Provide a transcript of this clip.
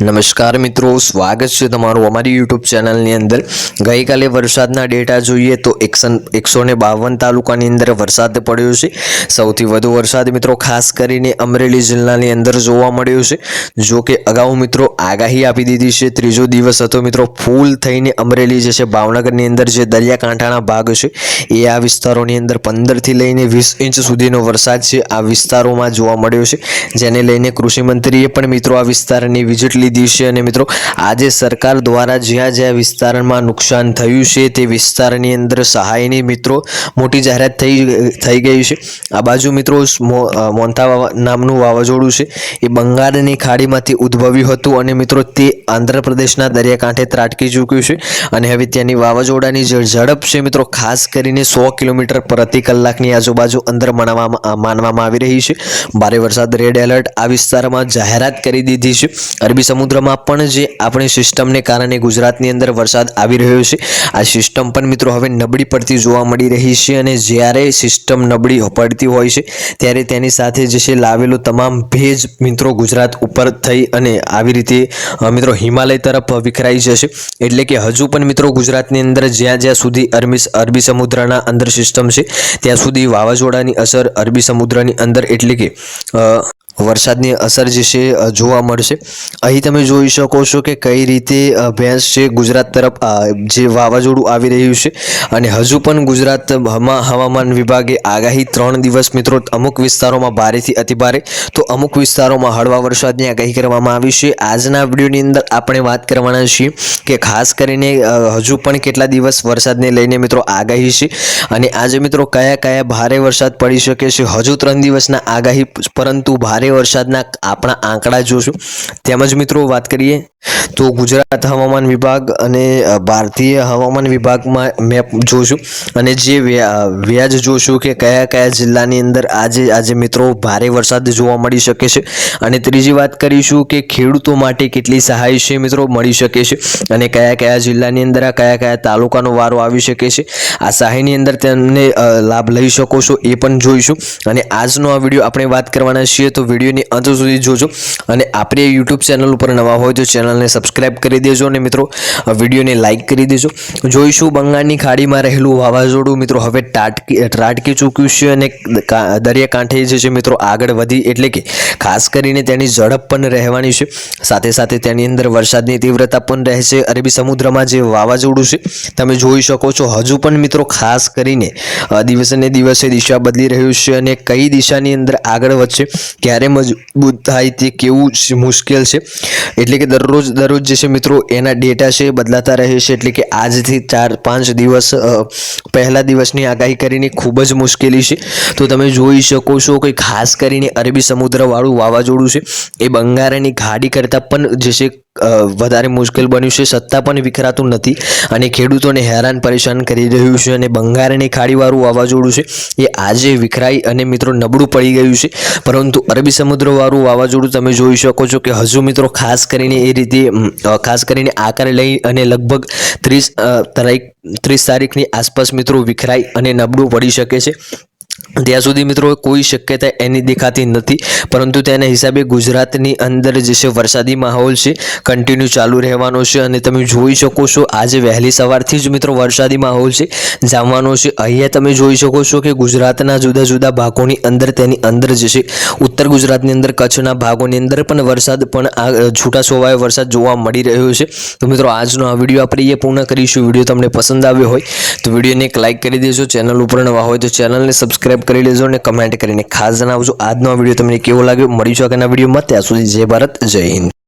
નમસ્કાર મિત્રો, સ્વાગત છે તમારું અમારી યુટ્યુબ ચેનલની અંદર. ગઈકાલે વરસાદના ડેટા જોઈએ તો એકસો ને બાવન તાલુકાની અંદર વરસાદ પડ્યો છે. સૌથી વધુ વરસાદ મિત્રો ખાસ કરીને અમરેલી જિલ્લાની અંદર જોવા મળ્યો છે. જો કે અગાઉ મિત્રો આગાહી આપી દીધી છે. ત્રીજો દિવસ હતો મિત્રો ફૂલ થઈને અમરેલી જે છે ભાવનગરની અંદર જે દરિયાકાંઠાના ભાગ છે, એ આ વિસ્તારોની અંદર પંદરથી લઈને વીસ ઇંચ સુધીનો વરસાદ છે. આ વિસ્તારોમાં જોવા મળ્યો છે. જેને લઈને કૃષિમંત્રીએ પણ મિત્રો આ વિસ્તારની વિઝિટ લીધી છે અને મિત્રો, આજે સરકાર દ્વારા જ્યાં જ્યાં વિસ્તારમાં નુકસાન થયું છે તે વિસ્તારની અંદર સહાયની મિત્રો મોટી જાહેરાત થઈ થઈ ગઈ છે. આ બાજુ મિત્રો મોન્થા નામનું વાવાઝોડું છે. એ બંગાળની ખાડીમાંથી ઉદ્ભવ્યું હતું અને મિત્રો તે આંધ્રપ્રદેશના દરિયાકાંઠે ત્રાટકી ચૂક્યું છે અને હવે ત્યાંની વાવાઝોડાની ઝડપ છે મિત્રો, ખાસ કરીને સો કિલોમીટર પ્રતિ કલાકની આજુબાજુ અંદર માનવામાં માનવામાં આવી રહી છે. ભારે વરસાદ, રેડ એલર્ટ આ વિસ્તારમાં જાહેરાત કરી દીધી છે. અરબી સમુદ્રમાં પણ જે આપણી સિસ્ટમને કારણે ગુજરાતની અંદર વરસાદ આવી રહ્યો છે, આ સિસ્ટમ પણ મિત્રો હવે નબળી પડતી જોવા મળી રહી છે અને જ્યારે સિસ્ટમ નબળી પડતી હોય છે, ત્યારે તેની સાથે જે છે લાવેલો તમામ ભેજ મિત્રો ગુજરાત ઉપર થઈ અને આવી રીતે મિત્રો હિમાલય તરફ વિખરાઈ જશે. એટલે કે હજુ પણ મિત્રો ગુજરાતની અંદર જ્યાં જ્યાં સુધી અરબી અરબી સમુદ્રના અંદર સિસ્ટમ છે, ત્યાં સુધી વાવાઝોડાની અસર અરબી સમુદ્રની અંદર એટલે કે વરસાદની અસર જે છે જોવા મળશે. અહીં તમે જોઈ શકો છો કે કઈ રીતે ભેંસ છે, ગુજરાત તરફ જે વાવાઝોડું આવી રહ્યું છે. અને હજુ પણ ગુજરાતમાં હવામાન વિભાગે આગાહી ત્રણ દિવસ મિત્રો અમુક વિસ્તારોમાં ભારેથી અતિભારે. તો અમુક વિસ્તારોમાં હળવા વરસાદની આગાહી કરવામાં આવી છે. આજના વિડીયોની અંદર આપણે વાત કરવાના છીએ કે ખાસ કરીને હજુ પણ કેટલા દિવસ વરસાદને લઈને મિત્રો આગાહી છે. અને આજે મિત્રો કયા કયા ભારે વરસાદ પડી શકે છે? હજુ ત્રણ દિવસના આગાહી, પરંતુ ભારે વરસાદના આપણા આંકડા જોશું. તેમજ મિત્રો વાત કરીએ તો ગુજરાત હવામાન વિભાગ અને ભારતીય હવામાન વિભાગમાં મેપ જોશું. અને જે વ્યા- વ્યાજ જોશું કે કયા કયા જિલ્લાની અંદર આજે આજે મિત્રો ભારે વરસાદ જોવા મળી શકે છે. અને ત્રીજી વાત કરીશું કે ખેડૂતો માટે કેટલી સહાય છે મિત્રો મળી શકે છે. અને કયા કયા જિલ્લાની અંદર આ કયા કયા તાલુકાનો વારો આવી શકે છે. આ સહાયની અંદર તેમને લાભ લઈ શકો છો એ પણ જોઈશું. અને આજનો આ વીડિયો આપણે વાત કરવાના છીએ તો વિડીયોની અંત સુધી જોજો અને આપણે યુટ્યુબ ચેનલ ઉપર નવા હોય તો ચેનલને સબસ્ક્રાઇબ કરી દેજો અને મિત્રો વિડીયોને લાઇક કરી દેજો. જોઈશું બંગાળની ખાડીમાં રહેલું વાવાઝોડું. મિત્રો, હવે ટાટકી ત્રાટકી ચૂક્યું છે અને દરિયાકાંઠે જે છે મિત્રો, આગળ વધી એટલે કે ખાસ કરીને તેની ઝડપ પણ રહેવાની છે. સાથે સાથે તેની અંદર વરસાદની તીવ્રતા પણ રહેશે. અરબી સમુદ્રમાં જે વાવાઝોડું છે, તમે જોઈ શકો છો. હજુ પણ મિત્રો, ખાસ કરીને દિવસે ને દિવસે દિશા બદલી રહ્યું છે અને કઈ દિશાની અંદર આગળ વધશે, ક્યારે મજબૂત થાય તે કેવું મુશ્કેલ છે. એટલે કે દરરોજ દરરોજ જે છે મિત્રો, એના ડેટા છે બદલાતા રહે છે. એટલે કે આજથી ચાર, પાંચ દિવસ પહેલા દિવસની આગાહી કરીને ખૂબ જ મુશ્કેલી છે. તો તમે જોઈ શકો છો કે ખાસ કરીને અરબી સમુદ્રવાળું વાવાઝોડું છે. એ બંગાળની ખાડી કરતાં પણ જે છે વધારે મુશ્કેલ બન્યું છે. સત્તા પણ વિખરાતું નથી અને ખેડૂતોને હેરાન પરેશાન કરી રહ્યું છે અને બંગાળની ખાડીવાળું વાવાઝોડું છે એ આજે વિખરાઈ અને મિત્રો નબળું પડી ગયું છે. પરંતુ અરબી સમુદ્રવાળું વાવાઝોડું તમે જોઈ શકો છો કે હજુ મિત્રો ખાસ કરીને એ રીતે ખાસ કરીને આકાર લઈ અને લગભગ ત્રીસ તારીખ, ત્રીસ તારીખની આસપાસ મિત્રો વિખરાઈ અને નબળું પડી શકે છે. ત્યાં સુધી મિત્રો કોઈ શક્યતા એની દેખાતી નથી, પરંતુ તેના હિસાબે ગુજરાતની અંદર જે છે વરસાદી માહોલ છે કન્ટિન્યુ ચાલુ રહેવાનો છે અને તમે જોઈ શકો છો આજે વહેલી સવારથી જ મિત્રો વરસાદી માહોલ છે. જામવાનો છે. અહીંયા તમે જોઈ શકો છો કે ગુજરાતના જુદા જુદા ભાગોની અંદર તેની અંદર જે છે, ઉત્તર ગુજરાતની અંદર કચ્છના ભાગોની અંદર પણ વરસાદ પણ આ છૂટા છવાયો વરસાદ જોવા મળી રહ્યો છે. તો મિત્રો આજનો આ વીડિયો આપણે એ પૂર્ણ કરીશું. વીડિયો તમને પસંદ આવ્યો હોય તો વિડીયોને એક લાઇક કરી દેજો. ચેનલ ઉપર નવા હોય તો ચેનલને સબસ્ક્રાઇબ કરી લેજો અને કમેન્ટ કરીને ખાસ જણાવજો. આજનો વીડિયો તમને કેવો લાગ્યો? મળીશું આગળના વિડીયોમાં. ત્યાં સુધી જય ભારત, જય હિન્દ.